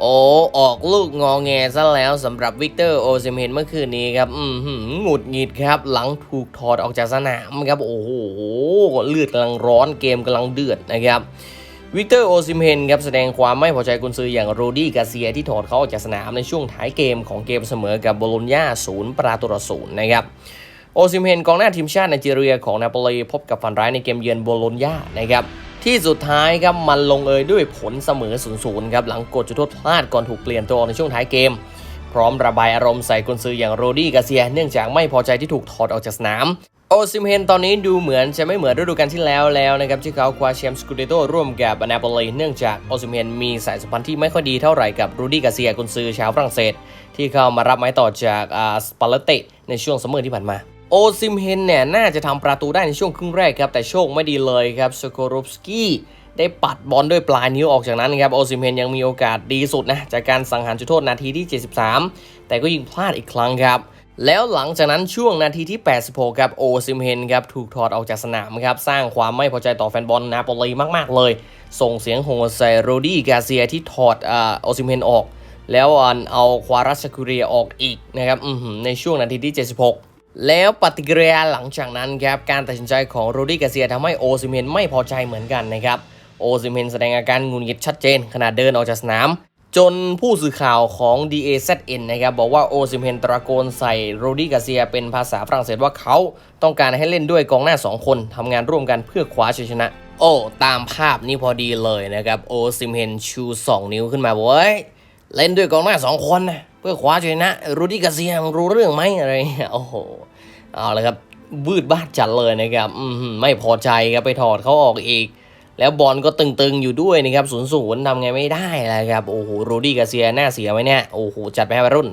โอ้ออกลูกงอแงซะแล้วสำหรับวิกเตอร์โอซิเมนเมื่อคืนนี้ครับอืมหืมหงุดหงิดครับ หลังถูกถอดออกจากสนามครับ โอ้โหเลือดกำลังร้อนเกมกำลังเดือดนะครับวิกเตอร์โอซิเมนครับแสดงความไม่พอใจกุนซืออย่างโรดี้กาเซียที่ถอดเขาออกจากสนามในช่วงท้ายเกมของเกมเสมอกับโบโลญญาศูนย์ประตูต่อศูนย์นะครับโอซิเมนกองหน้าทีมชาติไนจีเรียของนาโปลีพบกับฝันร้ายในเกมเยือนโบโลญญานะครับ ที่สุดท้ายครับมันลงเอยด้วยผลเสมอ 0 0 ครับหลังกดจุดโทษพลาดก่อนถูกเปลี่ยนตัวในช่วงท้ายเกม พร้อมระบายอารมณ์ใส่กุนซืออย่างโรดี้กาเซีย เนื่องจากไม่พอใจที่ถูกถอดออกจากสนาม โอซิมเฮนตอนนี้ดูเหมือนจะไม่เหมือนฤดูกาลที่แล้วแล้วนะครับที่เขาคว้าแชมป์สกูเดโตร่วมกับนาโปลีเนื่องจากโอซิมเฮนมีสายสัมพันธ์ที่ไม่ค่อยดีเท่าไหร่กับโรดี้กาเซียกุนซือชาวฝรั่งเศส ที่เข้ามารับไม้ต่อจากอาสปาเลเตในช่วงซัมเมอร์ที่ผ่านมา โอซิมเฮนเนี่ยน่าจะทำประตูได้ในช่วงครึ่งแรกครับ แต่โชคไม่ดีเลยครับสโครฟสกี้ได้ปัดบอลด้วยปลายนิ้วออกจากนั้นครับโอซิมเฮนยังมีโอกาสดีสุดนะจากการสังหารจุดโทษนาทีที่ 73 แต่ก็ยิงพลาดอีกครั้งครับ แล้วหลังจากนั้นช่วงนาทีที่ 86 ครับโอซิมเฮนครับถูกถอดออกจากสนามครับสร้างความไม่พอใจต่อแฟนบอลนาโปลีมากๆเลย ส่งเสียงโห่ใส่โรดี้กาเซียที่ถอดอ่าโอซิมเฮนออก แล้วอันเอาควารัสคูเรียออกอีกนะครับในช่วงนาทีที่ 76 แล้วปฏิกิริยาหลังจากนั้นครับการตัดสินใจของโรดี้กาเซียทำให้โอซิเฮนไม่พอใจเหมือนกันนะครับโอซิเฮนแสดงอาการงุดหงิดชัดเจน ขณะเดินออกจากสนาม จนผู้สื่อข่าวของ DAZN นะครับบอกว่าโอซิเฮนตะโกนใส่โรดี้กาเซียเป็นภาษาฝรั่งเศสว่าเขาต้องการให้เล่นด้วยกองหน้า 2 คนทำงานร่วมกันเพื่อคว้าชัยชนะ โอ้ตามภาพนี้พอดีเลยนะครับโอซิเฮนชู 2 นิ้วขึ้นมาบอกว่าเฮ้ยเล่นด้วยกองหน้าสองคนนะ เพื่อคว้าชัยชนะรูดี้กาเซียงรู้เรื่องไหมอะไรเงี้ยโอ้โหเอาละครับบืดบ้าดจัดเลยนะครับไม่พอใจครับไปถอดเขาออกอีก แล้วบอลก็ตึงๆอยู่ด้วยนะครับศูนย์ศูนย์ทำไงไม่ได้แล้วครับโอ้โหรูดี้กาเซียหน้าเสียไหมเนี่ยโอ้โหจัดไปให้วัยรุ่น